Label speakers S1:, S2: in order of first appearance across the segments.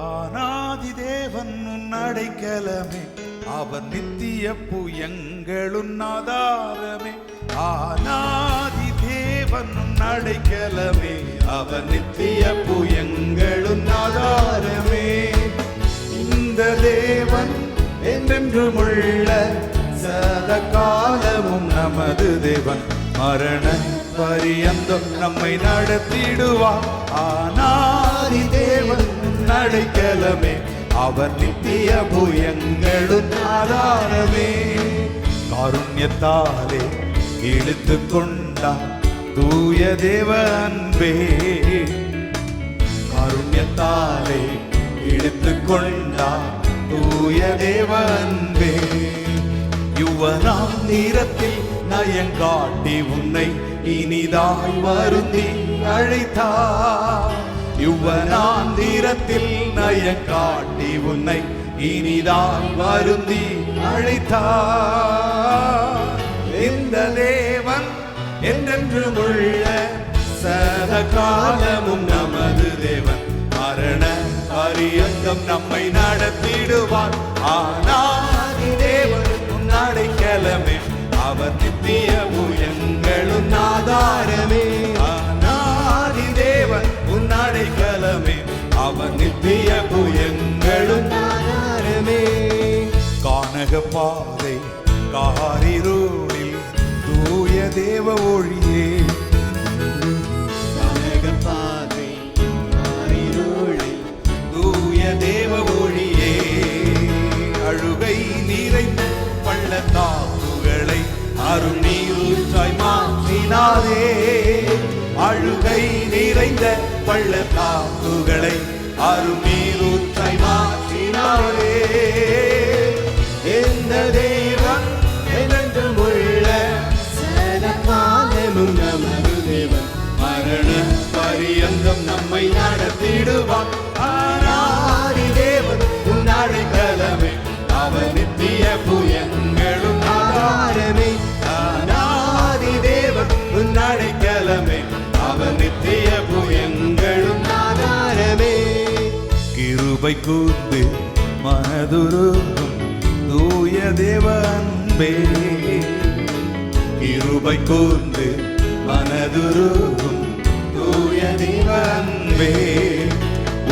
S1: ஆனாதி தேவன் உன் அடைக்கலமே. அவர் நித்திய புயங்களுன் ஆதாரமே. ஆனாதி தேவன் உன் அடைக்கலமே. அவர் நித்திய புயங்களுன் ஆதாரமே. இந்த தேவன் என்றென்றும் உள்ள சத காலமும் நமது தேவன். மரண பரியந்தம் நம்மை நடத்திடுவார். ஆனாரி தேவன் அடைக்கலமே அவர் நித்திய புயங்களும் ஆதாரமே காருண்யத்தாலே இழுத்து கொண்டார் தூய தேவ அன்பே. காருண்யத்தாலே இழுத்து கொண்டார் தூய தேவ அன்பே. யுவனாம் நீரத்தில் நயங்காட்டி உன்னை இனிதாய் வருந்தி அழைத்தார். யுவனாம் நீரத்தில் நயங்காட்டி உன்னை இனிதான் வருந்தி அழைத்தார். இந்த தேவன் என்றென்று உள்ள சத காலமும் நமது தேவன். மரண அரியங்கம் நம்மை நடத்திடுவார். ஆனால் தேவனுக்கும் உன் அடைக்கலமே அவர் நித்திய உயங்களும் ஆதாரமே. அவர் நித்திய புயங்களும் ஆதாரமே கானக பாதை காரிருளில் தூய தேவ ஒளியே கானக பாதை காரிருளில் தூய தேவ ஒளியே அழுகை நிறைந்த பள்ளத்தாக்குகளை அருநீருற்றாய் மாற்றினாரே அழுகை நிறைந்த பள்ளத்தாக்குகளை அருநீருற்றாய் மாற்றினாரே எந்த தேவன் என்றென்றும் உள்ள சத காலமும் நமது தேவன் மரண பரியந்தம் நம்மை நடத்திடுவான் ஆனாதி தேவன் உன் அழைக்கலமே அவர் நித்திய புயங்களும் கிருபை கூர்ந்து மனதுருகும் தூய தேவ அன்பே கிருபை கூர்ந்து மனதுருகும் தூய தேவ அன்பே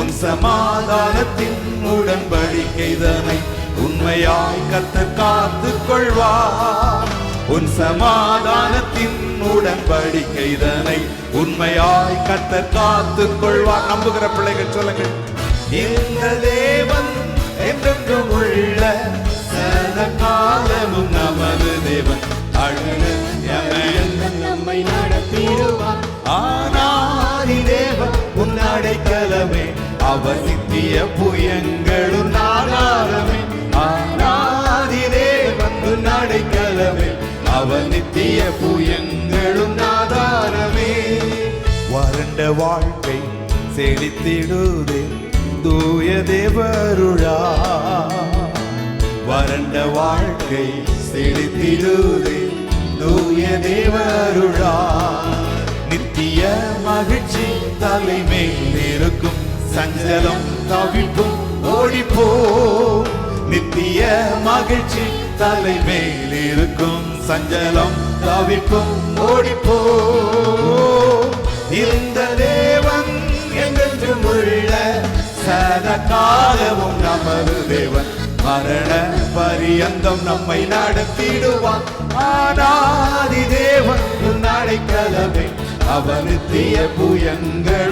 S1: உன் சமாதானத்தின் உடன்படிக்கைதனை உண்மையாய் கத்த காத்து கொள்வார். உன் சமாதானத்தின் உடன்படிக்கைதனை உண்மையாய் கத்த காத்து கொள்வார். நம்புகிற பிள்ளைகள் சொல்லுங்கள். இந்த தேவன் என்றென்றும் உள்ள சத காலமும் நமது தேவன். அழுக நம்மை நடத்திடுவார். ஆனாதி தேவன் உன்னடை கலமே அவர் நித்திய புயங்களும் ஆதாரமே ஆனாதி தேவன் உன்னடை கலமே அவர் நித்திய புயங்களும் ஆதாரமே வறண்ட வாழ்க்கை செழித்திடுதே. தூய தேவருளா வறண்ட வாழ்க்கை செழித்திடுதே தூய தேவருளா நித்திய மகிழ்ச்சி தலைமையில் இருக்கும் சஞ்சலம் தவிப்பும் ஓடிப்போ நித்திய மகிழ்ச்சி தலைமையில் இருக்கும் சஞ்சலம் தவிப்பும் ஓடிப்போ இந்த சத நமது தேவன். மரண பரியந்தம் நம்மை நடத்திடுவான். ஆனாதி தேவன் உன் அடைக்கலமே. அவனுத்திய புயங்களும் ஆதாரமே